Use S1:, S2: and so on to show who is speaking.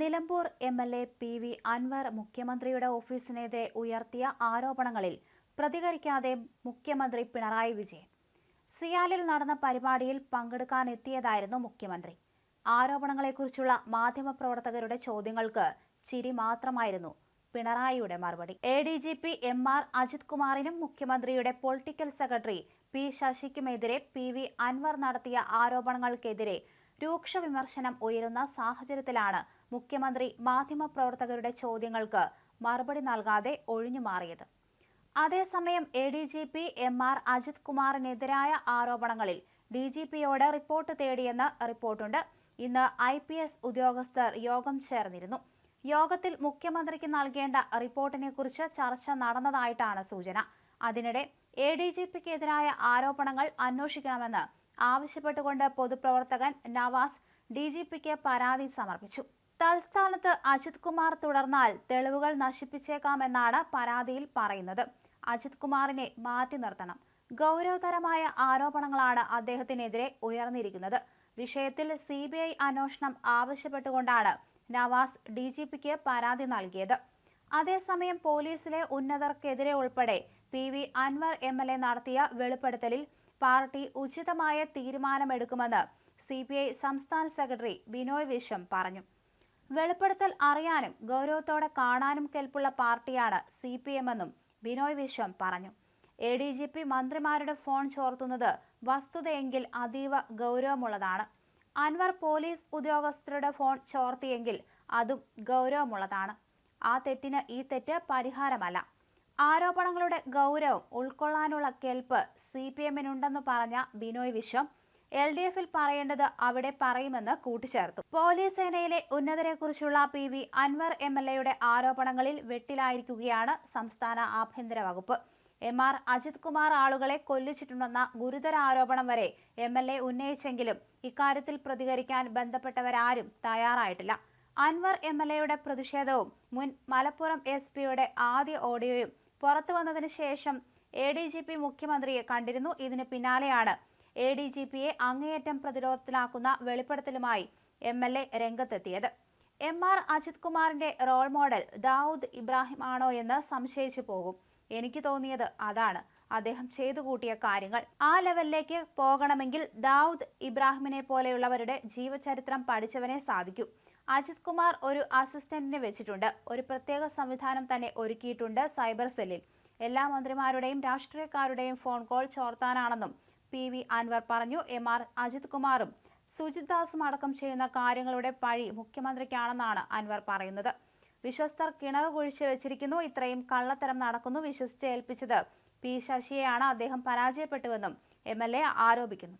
S1: Nilambur M L A P V Anvar മുഖ്യമന്ത്രിയുടെ ഓഫീസിനെതിരെ ഉയർത്തിയ ആരോപണങ്ങളിൽ പ്രതികരിക്കാതെ മുഖ്യമന്ത്രി പിണറായി വിജയൻ. സിയാലിൽ നടന്ന പരിപാടിയിൽ പങ്കെടുക്കാനെത്തിയതായിരുന്നു മുഖ്യമന്ത്രി. ആരോപണങ്ങളെക്കുറിച്ചുള്ള മാധ്യമപ്രവർത്തകരുടെ ചോദ്യങ്ങൾക്ക് ചിരി മാത്രമായിരുന്നു പിണറായിയുടെ മറുപടി. A D G P M R Ajith കുമാറിനും മുഖ്യമന്ത്രിയുടെ പൊളിറ്റിക്കൽ സെക്രട്ടറി പി ശശിക്കുമെതിരെ പി വി അൻവർ നടത്തിയ ആരോപണങ്ങൾക്കെതിരെ രൂക്ഷ വിമർശനം ഉയരുന്ന സാഹചര്യത്തിലാണ് മുഖ്യമന്ത്രി മാധ്യമപ്രവർത്തകരുടെ ചോദ്യങ്ങൾക്ക് മറുപടി നൽകാതെ ഒഴിഞ്ഞുമാറിയത് അതേസമയം A D G P M R Ajith കുമാറിനെതിരായ ആരോപണങ്ങളിൽ ഡി ജി പിയോട് റിപ്പോർട്ട് തേടിയെന്ന് റിപ്പോർട്ടുണ്ട്. ഇന്ന് ഐ പി എസ് ഉദ്യോഗസ്ഥർ യോഗം ചേർന്നിരുന്നു. യോഗത്തിൽ മുഖ്യമന്ത്രിക്ക് നൽകേണ്ട റിപ്പോർട്ടിനെക്കുറിച്ച് ചർച്ച നടന്നതായിട്ടാണ് സൂചന. അതിനിടെ എ ഡി ജി പിക്കെതിരായ ആരോപണങ്ങൾ അന്വേഷിക്കണമെന്ന് ആവശ്യപ്പെട്ടുകൊണ്ട് പൊതുപ്രവർത്തകൻ നവാസ് ഡി ജി പിക്ക് പരാതി സമർപ്പിച്ചു. തൽസ്ഥാനത്ത് അജിത് കുമാർ തുടർന്നാൽ തെളിവുകൾ നശിപ്പിച്ചേക്കാമെന്നാണ് പരാതിയിൽ പറയുന്നത്. അജിത് കുമാറിനെ മാറ്റി നിർത്തണം. ഗൗരവതരമായ ആരോപണങ്ങളാണ് അദ്ദേഹത്തിനെതിരെ ഉയർന്നിരിക്കുന്നത്. വിഷയത്തിൽ സി ബി ഐ അന്വേഷണം ആവശ്യപ്പെട്ടുകൊണ്ടാണ് നവാസ് ഡി ജി പിക്ക് പരാതി നൽകിയത്. അതേസമയം പോലീസിലെ ഉന്നതർക്കെതിരെ ഉൾപ്പെടെ P V Anvar M L A നടത്തിയ വെളിപ്പെടുത്തലിൽ പാർട്ടി ഉചിതമായ തീരുമാനമെടുക്കുമെന്ന് സി പി ഐ സംസ്ഥാന സെക്രട്ടറി ബിനോയ് വിശ്വം പറഞ്ഞു. വെളിപ്പെടുത്തൽ അറിയാനും ഗൗരവത്തോടെ കാണാനും കെൽപ്പുള്ള പാർട്ടിയാണ് സി പി എമ്മെന്നും ബിനോയ് വിശ്വം പറഞ്ഞു. എ ഡി ജി പി മന്ത്രിമാരുടെ ഫോൺ ചോർത്തുന്നത് വസ്തുതയെങ്കിൽ അതീവ ഗൗരവമുള്ളതാണ്. അൻവർ പോലീസ് ഉദ്യോഗസ്ഥരുടെ ഫോൺ ചോർത്തിയെങ്കിൽ അതും ഗൗരവമുള്ളതാണ്. ആ തെറ്റിന് ഈ തെറ്റ് പരിഹാരമല്ല. ആരോപണങ്ങളുടെ ഗൗരവം ഉൾക്കൊള്ളാനുള്ള കെൽപ്പ് സി പി എമ്മിനുണ്ടെന്ന് പറഞ്ഞ ബിനോയ് വിശ്വം എൽ ഡി എഫിൽ പറയേണ്ടത് അവിടെ പറയുമെന്ന് കൂട്ടിച്ചേർത്തു. പോലീസ് സേനയിലെ ഉന്നതരെക്കുറിച്ചുള്ള P V Anvar M L എയുടെ ആരോപണങ്ങളിൽ വെട്ടിലായിരിക്കുകയാണ് സംസ്ഥാന ആഭ്യന്തര വകുപ്പ്. എം ആർ അജിത് കുമാർ ആളുകളെ കൊല്ലിച്ചിട്ടുണ്ടെന്ന ഗുരുതര ആരോപണം വരെ എം എൽ എ ഉന്നയിച്ചെങ്കിലും ഇക്കാര്യത്തിൽ പ്രതികരിക്കാൻ ബന്ധപ്പെട്ടവരാരും തയ്യാറായിട്ടില്ല. അൻവർ എം എൽ എയുടെ പ്രതിഷേധവും മുൻ മലപ്പുറം എസ് പിയുടെ ആദ്യ ഓഡിയോയും പുറത്തു വന്നതിന് ശേഷം എ ഡി ജി പി മുഖ്യമന്ത്രിയെ കണ്ടിരുന്നു. ഇതിന് പിന്നാലെയാണ് എ ഡി ജി പിയെ അങ്ങേയറ്റം പ്രതിരോധത്തിലാക്കുന്ന വെളിപ്പെടുത്തലുമായി എം എൽ എ രംഗത്തെത്തിയത്. എം ആർ അജിത് കുമാറിന്റെ റോൾ മോഡൽ ദാവൂദ് ഇബ്രാഹിം ആണോ എന്ന് സംശയിച്ചു പോകും. എനിക്ക് തോന്നിയത് അതാണ്. അദ്ദേഹം ചെയ്തു കൂട്ടിയ കാര്യങ്ങൾ. ആ ലെവലിലേക്ക് പോകണമെങ്കിൽ ദാവൂദ് ഇബ്രാഹിമിനെ പോലെയുള്ളവരുടെ ജീവചരിത്രം പഠിച്ചവനെ സാധിക്കൂ. അജിത് കുമാർ ഒരു അസിസ്റ്റന്റിനെ വെച്ചിട്ടുണ്ട്. ഒരു പ്രത്യേക സംവിധാനം തന്നെ ഒരുക്കിയിട്ടുണ്ട് സൈബർ സെല്ലിൽ. എല്ലാ മന്ത്രിമാരുടെയും രാഷ്ട്രീയക്കാരുടെയും ഫോൺ കോൾ ചോർത്താനാണെന്നും പി വി അൻവർ പറഞ്ഞു. എം ആർ അജിത് കുമാറും സുജിത് ദാസും അടക്കം ചെയ്യുന്ന കാര്യങ്ങളുടെ പഴി മുഖ്യമന്ത്രിക്കാണെന്നാണ് അൻവർ പറയുന്നത്. വിശ്വസ്തർ കിണർ കുഴിച്ചു വെച്ചിരിക്കുന്നു. ഇത്രയും കള്ളത്തരം നടക്കുന്നു. വിശ്വസിച്ച് ഏൽപ്പിച്ചത് പി ശശിയെയാണ്. അദ്ദേഹം പരാജയപ്പെട്ടുവെന്നും എം ആരോപിക്കുന്നു.